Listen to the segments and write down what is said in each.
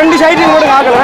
ரெண்டு சைட்லையும் கூட காக்கல.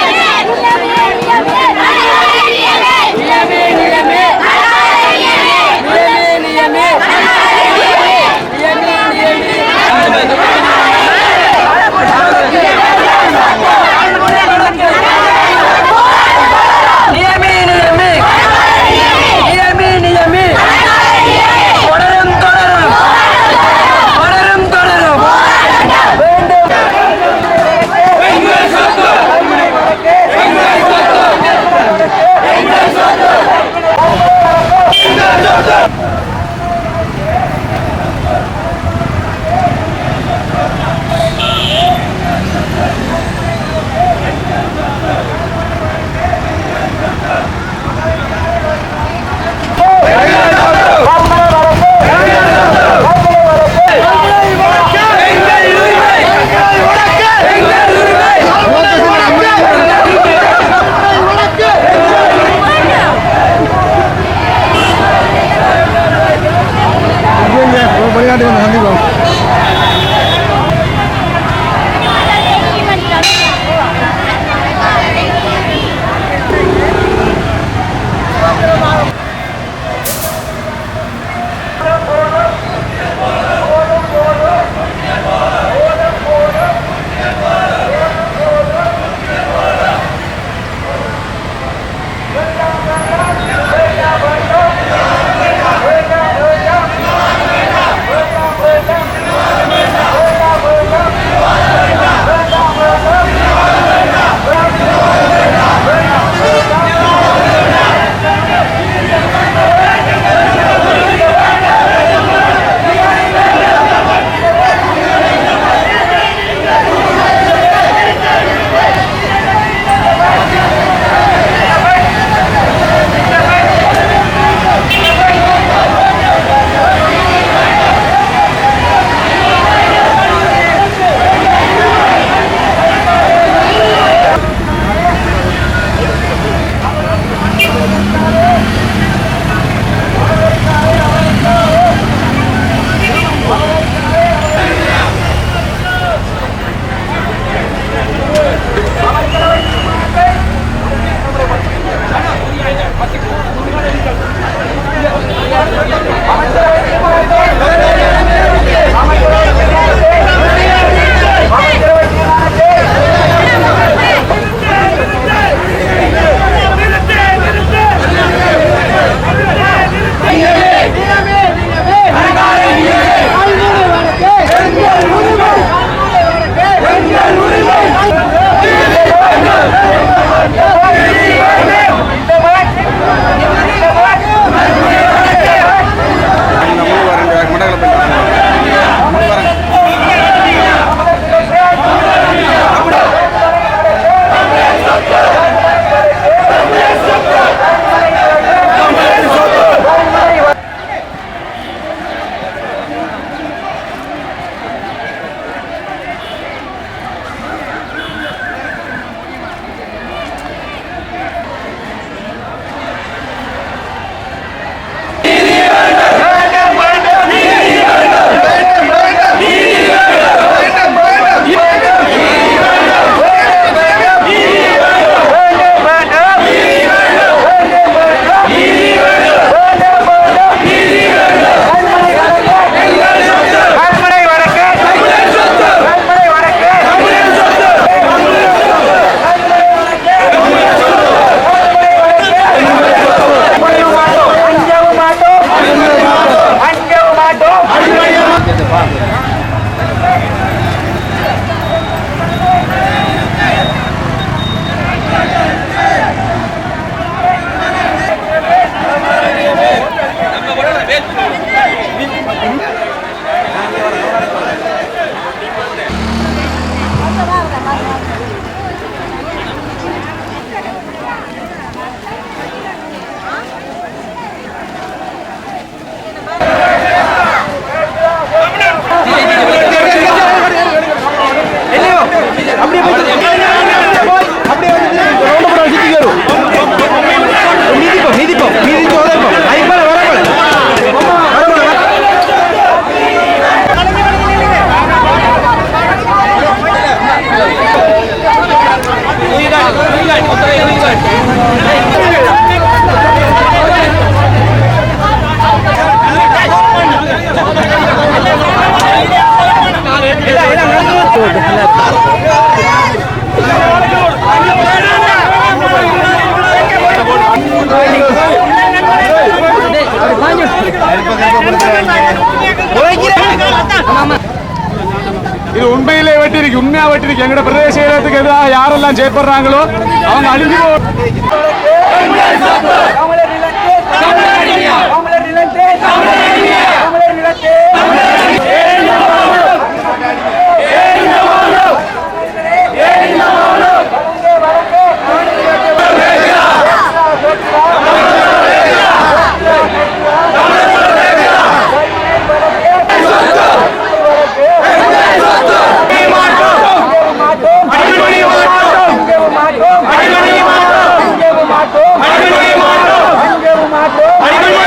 இது உண்மையிலே வெட்டிருக்கு உண்மையா வெட்டிருக்கு எங்கட பிரதேச செயலகத்துக்கு எதிராக யாரெல்லாம் செயற்படுறாங்களோ அவங்க அழிஞ்சு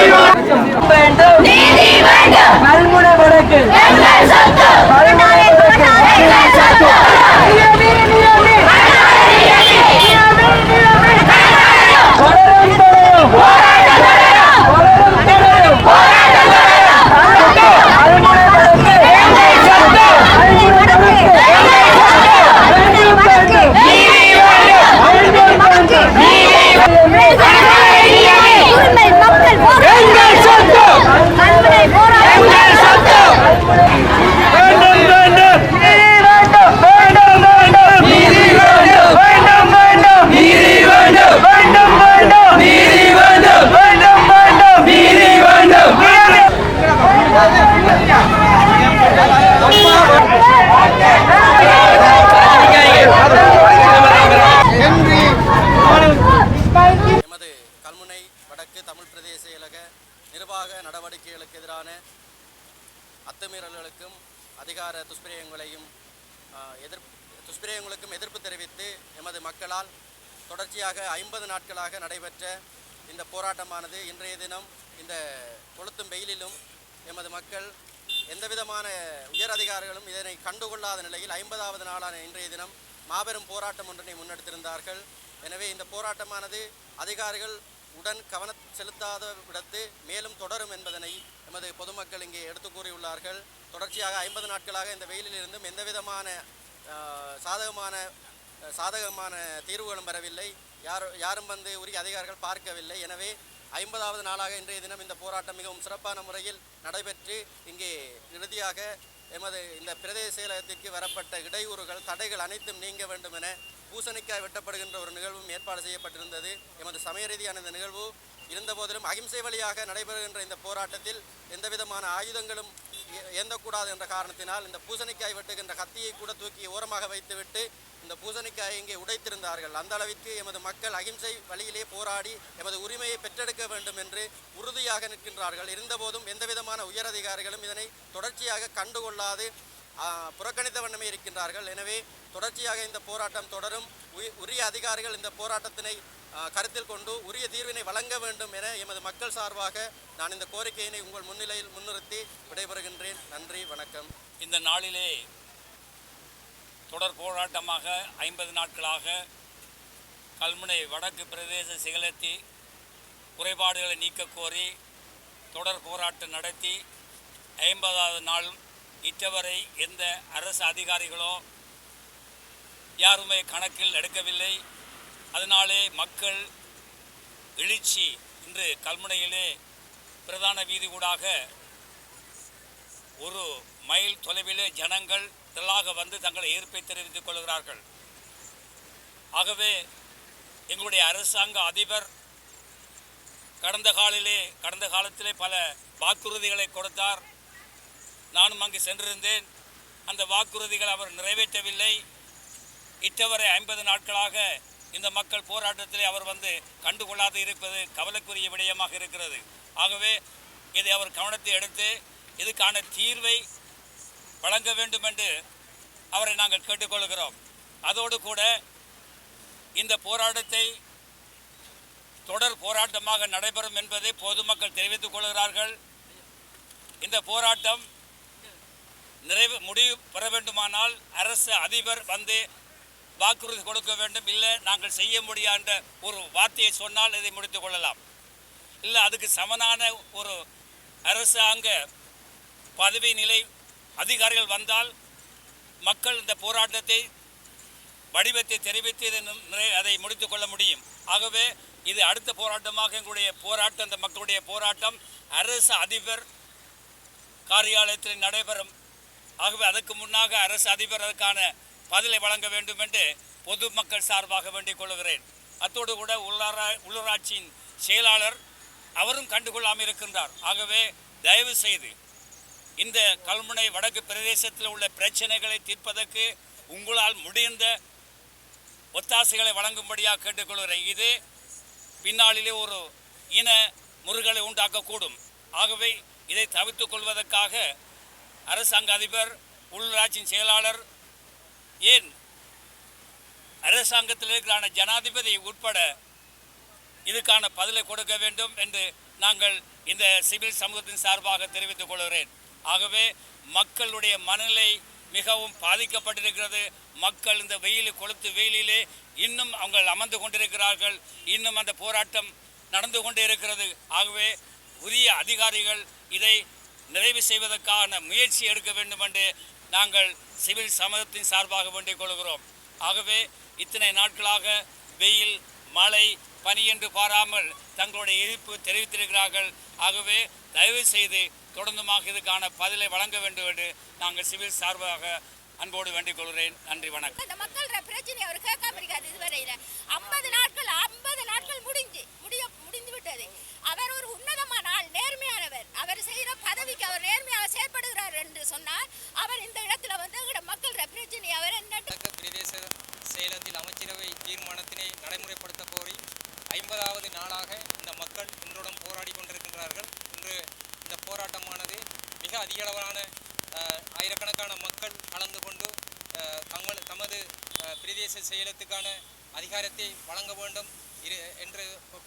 வேண்டும். நீதி வேண்டும். கல்முனை வடக்கு எங்கள் சொத்து கொண்டாடே கொண்டாடே எங்கள் சொத்து நியமி நியமி தொடரும் தொடரும் தொடரும் தொடரும் கல்முனை வடக்கு உரிமை மக்கள் எங்கள் சொத்து கல்முனை போராட்டம் எங்கள் சொத்து வேண்டும் வேண்டும் நீதி வேண்டும் வேண்டும் வேண்டும் நீதி வேண்டும் வேண்டும் வேண்டும் நீதி வேண்டும் வேண்டும் வேண்டும் நீதி வேண்டும் வேண்டும் வேண்டும் நீதி வேண்டும் எமது கல்முனை வடக்கு தமிழ் பிரதேச செயலக நிர்வாக நடவடிக்கைகளுக்கு எதிரான அத்துமீறல்களுக்கும் அதிகார துஷ்பிரயங்களையும் எதிர்ப்பு துஷ்பிரயங்களுக்கும் எதிர்ப்பு தெரிவித்து எமது மக்களால் தொடர்ச்சியாக ஐம்பது நாட்களாக நடைபெற்ற இந்த போராட்டமானது இன்றைய தினம் இந்த கொளுத்தும் வெயிலிலும் எமது மக்கள் எந்தவிதமான உயர் அதிகாரிகளும் இதனை கண்டுகொள்ளாத நிலையில் ஐம்பதாவது நாளான இன்றைய தினம் மாபெரும் போராட்டம் ஒன்றினை முன்னெடுத்திருந்தார்கள். எனவே இந்த போராட்டமானது அதிகாரிகள் உடன் கவன செலுத்தாத விடத்து மேலும் தொடரும் என்பதனை எமது பொதுமக்கள் இங்கே எடுத்து கூறியுள்ளார்கள். தொடர்ச்சியாக ஐம்பது நாட்களாக இந்த வெயிலில் இருந்தும் எந்தவிதமான சாதகமான சாதகமான தீர்வுகளும் வரவில்லை. யார் யாரும் வந்து உரிய அதிகாரிகள் பார்க்கவில்லை. எனவே ஐம்பதாவது நாளாக இன்றைய தினம் இந்த போராட்டம் மிகவும் சிறப்பான முறையில் நடைபெற்று இங்கே இறுதியாக எமது இந்த பிரதேச செயலகத்திற்கு வரப்பட்ட இடையூறுகள் தடைகள் அனைத்தும் நீங்க வேண்டும் என பூசணிக்காய் வெட்டப்படுகின்ற ஒரு நிகழ்வும் ஏற்பாடு செய்யப்பட்டிருந்தது. எமது சமய ரீதியான இந்த நிகழ்வு இருந்தபோதிலும் அகிம்சை வழியாக நடைபெறுகின்ற இந்த போராட்டத்தில் எந்தவிதமான ஆயுதங்களும் ஏந்தக்கூடாது என்ற காரணத்தினால் இந்த பூசணிக்காய் வெட்டுகின்ற கத்தியை கூட தூக்கி ஓரமாக வைத்துவிட்டு இந்த பூசணிக்காயை இங்கே உடைத்திருந்தார்கள். அந்த அளவிற்கு எமது மக்கள் அகிம்சை வழியிலே போராடி எமது உரிமையை பெற்றெடுக்க வேண்டும் என்று உறுதியாக நிற்கின்றார்கள். இருந்தபோதும் எந்தவிதமான உயரதிகாரிகளும் இதனை தொடர்ச்சியாக கண்டுகொள்ளாது புறக்கணித்த வண்ணமே இருக்கின்றார்கள். எனவே தொடர்ச்சியாக இந்த போராட்டம் தொடரும். உரிய அதிகாரிகள் இந்த போராட்டத்தினை கருத்தில் கொண்டு உரிய தீர்வினை வழங்க வேண்டும் என எமது மக்கள் சார்பாக நான் இந்த கோரிக்கையினை உங்கள் முன்னிலையில் முன்னிறுத்தி விடைபெறுகின்றேன். நன்றி வணக்கம். இந்த நாளிலே தொடர் போராட்டமாக ஐம்பது நாட்களாக கல்முனை வடக்கு பிரதேச சிகலத்தி குறைபாடுகளை நீக்க கோரி தொடர் போராட்டம் நடத்தி ஐம்பதாவது நாள் இற்றவரை எந்த அரசு அதிகாரிகளோ யாருமே கணக்கில் எடுக்கவில்லை. அதனாலே மக்கள் எழுச்சி இன்று கல்முனையிலே பிரதான வீதி ஊடாக ஒரு மைல் தொலைவிலே ஜனங்கள் திரளாக வந்து தங்களை ஏற்பை தெரிவித்துக் கொள்கிறார்கள். ஆகவே எங்களுடைய அரசாங்க அதிபர் கடந்த காலிலே கடந்த காலத்திலே பல வாக்குறுதிகளை கொடுத்தார். நானும் அங்கு சென்றிருந்தேன். அந்த வாக்குறுதிகள் அவர் நிறைவேற்றவில்லை. இத்தவரை ஐம்பது நாட்களாக இந்த மக்கள் போராட்டத்திலே அவர் வந்து கண்டுகொள்ளாது இருப்பது கவலைக்குரிய விடயமாக இருக்கிறது. ஆகவே இதை அவர் கவனத்தை எடுத்து இதுக்கான தீர்வை வழங்க வேண்டும் என்று அவரை நாங்கள் கேட்டுக்கொள்கிறோம். அதோடு கூட இந்த போராட்டத்தை தொடர் போராட்டமாக நடைபெறும் என்பதை பொதுமக்கள் தெரிவித்துக் கொள்கிறார்கள். இந்த போராட்டம் நிறைவு முடிவு பெற வேண்டுமானால் அரசு அதிபர் வந்து வாக்குறுதி கொடுக்க வேண்டும். இல்லை நாங்கள் செய்ய முடியாத ஒரு வார்த்தையை சொன்னால் இதை முடித்து கொள்ளலாம். இல்லை அதுக்கு சமனான ஒரு அரசாங்க பதவி நிலை அதிகாரிகள் வந்தால் மக்கள் இந்த போராட்டத்தை வடிவத்தை தெரிவித்து இதை அதை முடித்து கொள்ள முடியும். ஆகவே இது அடுத்த போராட்டமாக எங்களுடைய போராட்டம் இந்த மக்களுடைய போராட்டம் அரசு அதிபர் காரியாலயத்தில் நடைபெறும். ஆகவே அதற்கு முன்னாக அரசு அதிபர் அதற்கான பதிலை வழங்க வேண்டும் என்று பொதுமக்கள் சார்பாக வேண்டிக் கொள்கிறேன். அத்தோடு கூட உள்ளாரா உள்ளூராட்சியின் செயலாளர் அவரும் கண்டுகொள்ளாமல் இருக்கின்றார். ஆகவே தயவு செய்து இந்த கல்முனை வடக்கு பிரதேசத்தில் உள்ள பிரச்சனைகளை தீர்ப்பதற்கு உங்களால் முடிந்த ஒத்தாசைகளை வழங்கும்படியாக கேட்டுக்கொள்கிறேன். இது பின்னாளிலே ஒரு இன முறுகளை உண்டாக்கக்கூடும். ஆகவே இதை தவிர்த்துக் கொள்வதற்காக அரசாங்க அதிபர் உள்ளூராட்சியின் செயலாளர் ஏன் அரசாங்கத்தில் இருக்கிறான ஜனாதிபதி உட்பட இதுக்கான பதிலை கொடுக்க வேண்டும் என்று நாங்கள் இந்த சிவில் சமூகத்தின் சார்பாக தெரிவித்துக் கொள்கிறேன். ஆகவே மக்களுடைய மனநிலை மிகவும் பாதிக்கப்பட்டிருக்கிறது. மக்கள் இந்த வெயில் கொளுத்து வெயிலிலே இன்னும் அவங்கள் அமர்ந்து கொண்டிருக்கிறார்கள். இன்னும் அந்த போராட்டம் நடந்து கொண்டே இருக்கிறது ஆகவே உரிய அதிகாரிகள் இதை நிறைவு செய்வதற்கான முயற்சி எடுக்க வேண்டும் என்று நாங்கள் சிவில் சமூகத்தின் சார்பாக வேண்டிக் கொள்கிறோம். ஆகவே இத்தனை நாட்களாக வெயில் மழை பனி என்று பாராமல் தங்களுடைய எதிர்ப்பு தெரிவித்திருக்கிறார்கள். ஆகவே தயவு செய்து தொடர்ந்துமாக இதுக்கான பதிலை வழங்க வேண்டும் என்று நாங்கள் சிவில் சார்பாக அன்போடு வேண்டிக் கொள்கிறேன். நன்றி வணக்கம். மக்கள் பிரச்சனை அவர் கேட்காம இருக்காது இதுவரையில ஐம்பது நாட்கள் ஐம்பது நாட்கள் முடிஞ்சு முடிய முடிந்து விட்டது அவர் ஒரு உன்னதமான ஆள் நேர்மையானவர் அவர் செய்கிற பதவிக்கு அவர் நேர்மையாக செயல்படுகிறார் என்று சொன்னால் அவர் இந்த இடத்துல வந்து எங்களோட மக்களோட பிரச்சனை அவர் என்ன வடக்கு பிரதேச செயலகத்தில் அமைச்சரவை தீர்மானத்தினை நடைமுறைப்படுத்த கோரி ஐம்பதாவது நாளாக இந்த மக்கள் இன்றுடன் போராடி கொண்டிருக்கின்றார்கள் இன்று இந்த போராட்டமானது மிக அதிகளவான அஹ், ஆயிரக்கணக்கான மக்கள் கலந்து கொண்டு அஹ், தங்கள் தமது அஹ், பிரதேச செயலகத்துக்கான அதிகாரத்தை வழங்க வேண்டும் இரு- என்ற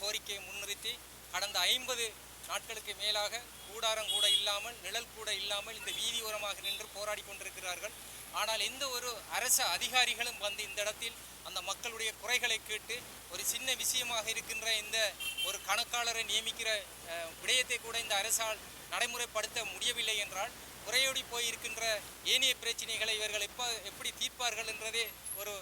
கோரிக்கையை முன்னிறுத்தி கடந்த ஐம்பது நாட்களுக்கு மேலாக கூடாரம் கூட இல்லாமல் நிழல் கூட இல்லாமல் இந்த வீதியோரமாக நின்று போராடி கொண்டிருக்கிறார்கள். ஆனால் எந்த ஒரு அரசு அதிகாரிகளும் வந்து இந்த இடத்தில் அந்த மக்களுடைய குறைகளை கேட்டு ஒரு சின்ன விஷயமாக இருக்கின்ற இந்த ஒரு கணக்காளரை நியமிக்கிற விடயத்தை கூட இந்த அரசால் நடைமுறைப்படுத்த முடியவில்லை என்றால் குறையோடி போயிருக்கின்ற ஏனைய பிரச்சனைகளை இவர்கள் எப்போ எப்படி தீர்ப்பார்கள் என்றதே ஒரு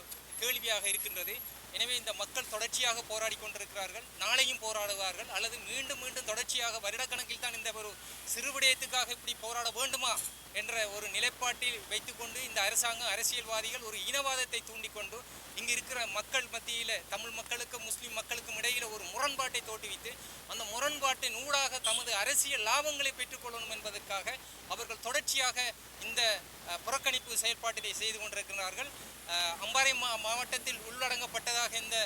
கேள்வியாக இருக்கின்றது. எனவே இந்த மக்கள் தொடர்ச்சியாக போராடி கொண்டிருக்கிறார்கள் நாளையும் போராடுவார்கள் அல்லது மீண்டும் மீண்டும் தொடர்ச்சியாக வருடக்கணக்கில் தான் இந்த ஒரு சிறு விடயத்துக்காக இப்படி போராட வேண்டுமா என்ற ஒரு நிலைப்பாட்டில் வைத்துக்கொண்டு இந்த அரசாங்கம் அரசியல்வாதிகள் ஒரு இனவாதத்தை தூண்டிக்கொண்டு இங்கு இருக்கிற மக்கள் மத்தியில் தமிழ் மக்களுக்கும் முஸ்லீம் மக்களுக்கும் இடையில் ஒரு முரண்பாட்டை தோற்றுவித்து அந்த முரண்பாட்டின் ஊடாக தமது அரசியல் லாபங்களை பெற்றுக்கொள்ளணும் என்பதற்காக அவர்கள் தொடர்ச்சியாக இந்த புறக்கணிப்பு செயற்பாட்டினை செய்து கொண்டிருக்கிறார்கள். அம்பாறை மா மாவட்டத்தில் உள்ளடங்கப்பட்டதாக இந்த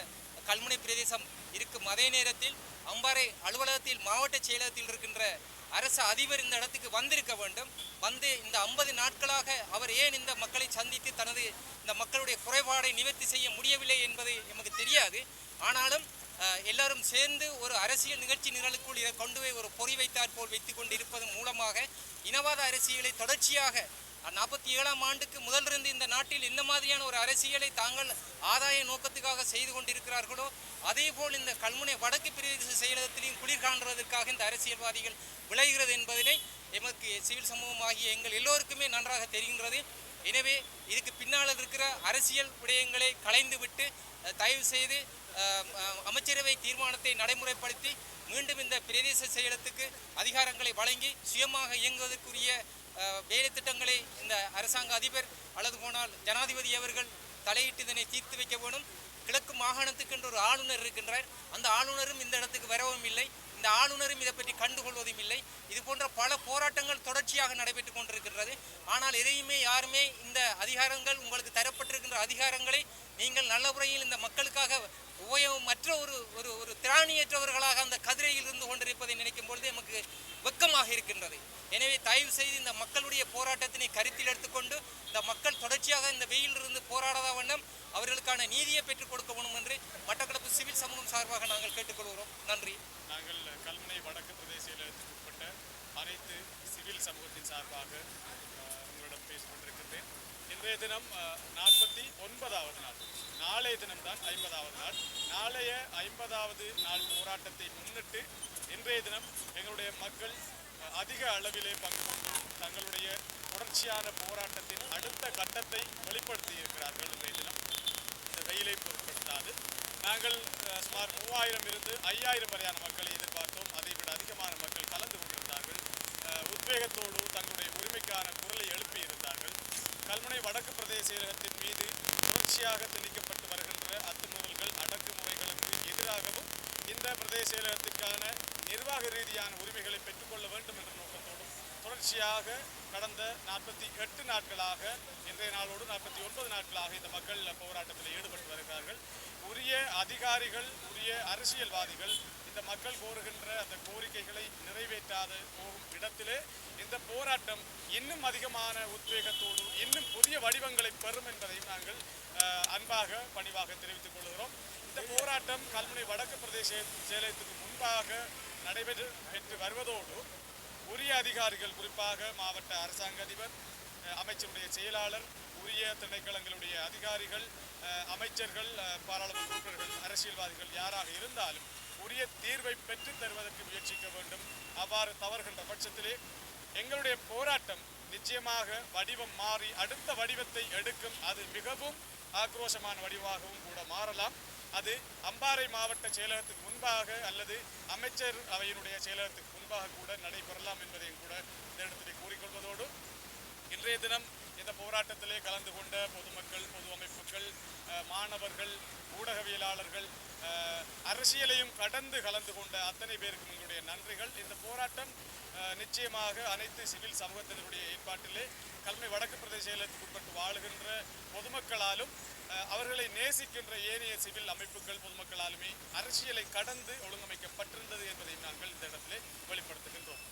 கல்முனை பிரதேசம் இருக்கும். அதே நேரத்தில் அம்பாறை அலுவலகத்தில் மாவட்ட செயலகத்தில் இருக்கின்ற அரசு அதிபர் இந்த இடத்துக்கு வந்திருக்க வேண்டும். வந்து இந்த ஐம்பது நாட்களாக அவர் ஏன் இந்த மக்களை சந்தித்து தனது இந்த மக்களுடைய குறைபாடை நிவர்த்தி செய்ய முடியவில்லை என்பது எமக்கு தெரியாது. ஆனாலும் எல்லாரும் சேர்ந்து ஒரு அரசியல் நிகழ்ச்சி நிரலுக்குள் இதை கொண்டு போய் ஒரு பொறி வைத்தாற்போல் போல் கொண்டு இருப்பதன் மூலமாக இனவாத அரசியலை தொடர்ச்சியாக நாற்பத்தி ஏழாம் ஆண்டுக்கு முதலிருந்து இந்த நாட்டில் இந்த மாதிரியான ஒரு அரசியலை தாங்கள் ஆதாய நோக்கத்துக்காக செய்து கொண்டிருக்கிறார்களோ அதே போல் இந்த கல்முனை வடக்கு பிரதேச செயலகத்திலையும் குளிர் காண்றதற்காக இந்த அரசியல்வாதிகள் விளைகிறது என்பதனை எமக்கு சிவில் சமூகம் ஆகிய எங்கள் எல்லோருக்குமே நன்றாக தெரிகின்றது. எனவே இதுக்கு பின்னால் இருக்கிற அரசியல் விடயங்களை களைந்துவிட்டு தயவு செய்து அமைச்சரவை தீர்மானத்தை நடைமுறைப்படுத்தி மீண்டும் இந்த பிரதேச செயலத்துக்கு அதிகாரங்களை வழங்கி சுயமாக இயங்குவதற்குரிய வேலை திட்டங்களை இந்த அரசாங்க அதிபர் அல்லது போனால் ஜனாதிபதி அவர்கள் தலையிட்டு இதனை தீர்த்து வைக்க வேண்டும் கிழக்கு மாகாணத்துக்கு என்று ஒரு ஆளுநர் இருக்கின்றார். அந்த ஆளுநரும் இந்த இடத்துக்கு வரவும் இல்லை. இந்த ஆளுநரும் இதை பற்றி கண்டுகொள்வதும் இல்லை. இது போன்ற பல போராட்டங்கள் தொடர்ச்சியாக நடைபெற்று கொண்டிருக்கின்றது. ஆனால் எதையுமே யாருமே இந்த அதிகாரங்கள் உங்களுக்கு தரப்பட்டிருக்கின்ற அதிகாரங்களை நீங்கள் நல்ல முறையில் இந்த மக்களுக்காக உபயோகமற்ற ஒரு ஒரு ஒரு திராணியற்றவர்களாக அந்த கதிரையில் இருந்து கொண்டிருப்பதை நினைக்கும் பொழுது நமக்கு வெக்கமாக இருக்கின்றது. எனவே தயவு செய்து இந்த மக்களுடைய போராட்டத்தினை கருத்தில் எடுத்துக்கொண்டு இந்த மக்கள் தொடர்ச்சியாக இந்த வெயிலிருந்து போராடாத வண்ணம் அவர்களுக்கான நீதியை பெற்றுக் கொடுக்க வேண்டும் என்று மட்டக்களப்பு சிவில் சமூகம் சார்பாக நாங்கள் கேட்டுக்கொள்கிறோம். நன்றி. நாங்கள் கல்முனை வடக்கு பிரதேச உட்பட்ட அனைத்து சிவில் சமூகத்தின் சார்பாக உங்களிடம் பேசிக் கொண்டிருக்கின்றேன். இன்றைய தினம் நாற்பத்தி ஒன்பது நாள் ஐம்பதாவது நாள். நாளைய ஐம்பதாவது நாள் போராட்டத்தை முன்னிட்டு இன்றைய தினம் எங்களுடைய மக்கள் அதிக அளவிலே பங்கு கொண்டு தங்களுடைய தொடர்ச்சியான போராட்டத்தின் அடுத்த கட்டத்தை வெளிப்படுத்தி இருக்கிறார்கள் இன்றைய தினம். இந்த வெயிலை பொருட்படுத்தாது. நாங்கள் சுமார் மூவாயிரம் இருந்து ஐயாயிரம் வரையான மக்களை எதிர்பார்த்தோம். அதை விட அதிகமான மக்கள் கலந்து கொண்டிருந்தார்கள். உத்வேகத்தோடு தங்களுடைய உரிமைக்கான குரலை எழுப்பி இருந்தார்கள் கல்முனை வடக்கு பிரதேச செயலகத்தின் மீது தொடர்ச்சியாக திணிக்கப்பட்ட இந்த செயலகத்துக்கான நிர்வாக ரீதியான உரிமைகளை பெற்றுக்கொள்ள வேண்டும் என்ற நோக்கத்தோடும் தொடர்ச்சியாக கடந்த நாற்பத்தி எட்டு நாட்களாக இன்றைய நாளோடு நாற்பத்தி ஒன்பது நாட்களாக இந்த மக்கள் போராட்டத்தில் ஈடுபட்டு வருகிறார்கள். உரிய அதிகாரிகள் உரிய அரசியல்வாதிகள் இந்த மக்கள் கோருகின்ற அந்த கோரிக்கைகளை நிறைவேற்றாத போகும் இடத்திலே இந்த போராட்டம் இன்னும் அதிகமான உத்வேகத்தோடு இன்னும் புதிய வடிவங்களை பெறும் என்பதையும் நாங்கள் அன்பாக பணிவாக தெரிவித்துக் கொள்கிறோம். இந்த போராட்டம் கல்முனை வடக்கு பிரதேச செயலகத்துக்கு முன்பாக நடைபெற்று பெற்று வருவதோடு உரிய அதிகாரிகள் குறிப்பாக மாவட்ட அரசாங்க அதிபர் அமைச்சருடைய செயலாளர் உரிய திணைக்களங்களுடைய அதிகாரிகள் அமைச்சர்கள் பாராளுமன்ற உறுப்பினர்கள் அரசியல்வாதிகள் யாராக இருந்தாலும் உரிய தீர்வை பெற்றுத் தருவதற்கு முயற்சிக்க வேண்டும். அவ்வாறு தவறுகின்ற பட்சத்திலே எங்களுடைய போராட்டம் நிச்சயமாக வடிவம் மாறி அடுத்த வடிவத்தை எடுக்கும். அது மிகவும் ஆக்ரோஷமான வடிவாகவும் கூட மாறலாம். அது அம்பாறை மாவட்ட செயலகத்துக்கு முன்பாக அல்லது அமைச்சர் அவையினுடைய செயலகத்துக்கு முன்பாக கூட நடைபெறலாம் என்பதையும் கூட இந்த இடத்திலே கூறிக்கொள்வதோடு இன்றைய தினம் இந்த போராட்டத்திலே கலந்து கொண்ட பொதுமக்கள் பொது அமைப்புகள் மாணவர்கள் ஊடகவியலாளர்கள் அரசியலையும் கடந்து கலந்து கொண்ட அத்தனை பேருக்கும் எங்களுடைய நன்றிகள். இந்த போராட்டம் நிச்சயமாக அனைத்து சிவில் சமூகத்தினருடைய ஏற்பாட்டிலே கல்மை வடக்கு பிரதேச செயலகத்துக்கு உட்பட்டு வாழுகின்ற பொதுமக்களாலும் அவர்களை நேசிக்கின்ற ஏனைய சிவில் அமைப்புகள் பொதுமக்களாலுமே அரசியலை கடந்து ஒழுங்கமைக்கப்பட்டிருந்தது என்பதை நாங்கள் இந்த இடத்திலே வெளிப்படுத்துகின்றோம்.